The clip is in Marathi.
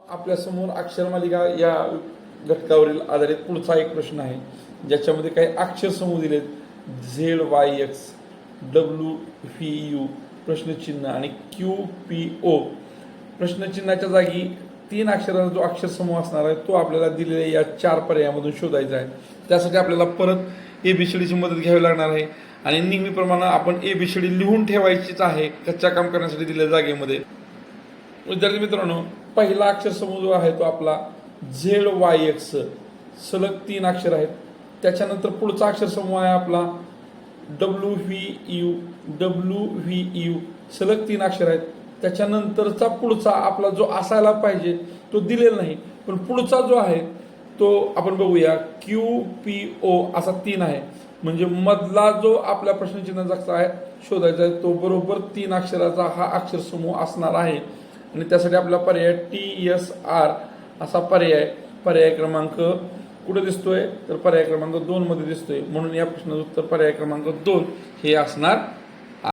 आपल्यासमोर अक्षर मालिका या घटकावरील आधारित पुढचा एक प्रश्न आहे ज्याच्यामध्ये काही अक्षर समूह दिलेत. Z Y X W V U प्रश्नचिन्ह आणि क्यू पी ओ. प्रश्नचिन्हाच्या जागी तीन अक्षरांचा जो अक्षर समूह असणार आहे तो आपल्याला दिलेल्या या चार पर्यायामधून शोधायचा आहे. त्यासाठी आपल्याला परत ए बी सी डीची मदत घ्यावी लागणार आहे. आणि नेहमीप्रमाणे आपण ए बी सी डी लिहून ठेवायचीच आहे कच्च्या काम करण्यासाठी दिलेल्या जागेमध्ये. विद्यार्थी मित्रांनो पहिला अक्षर समूह जो आहे तो आपला झेड वाय एक्स. सलग तीन अक्षर आहेत. त्याच्यानंतर पुढचा अक्षर समूह आहे आपला W V U W V U. सलग तीन अक्षर आहेत. त्याच्यानंतरचा पुढचा आपला जो असायला पाहिजे तो दिलेला नाही. पण पुढचा जो आहे तो आपण बघूया. क्यू पी ओ असा तीन आहे. म्हणजे मधला जो आपल्या प्रश्नचिन्हाचा आहे शोधायचा आहे तो बरोबर तीन अक्षराचा हा अक्षर समूह असणार आहे. आणि त्यासाठी आपला पर्याय टी एस आर असा पर्याय पर्याय क्रमांक कुठे दिसतोय? तर पर्याय क्रमांक दोन मध्ये दिसतोय. म्हणून या प्रश्नाचं उत्तर पर्याय क्रमांक दोन हे असणार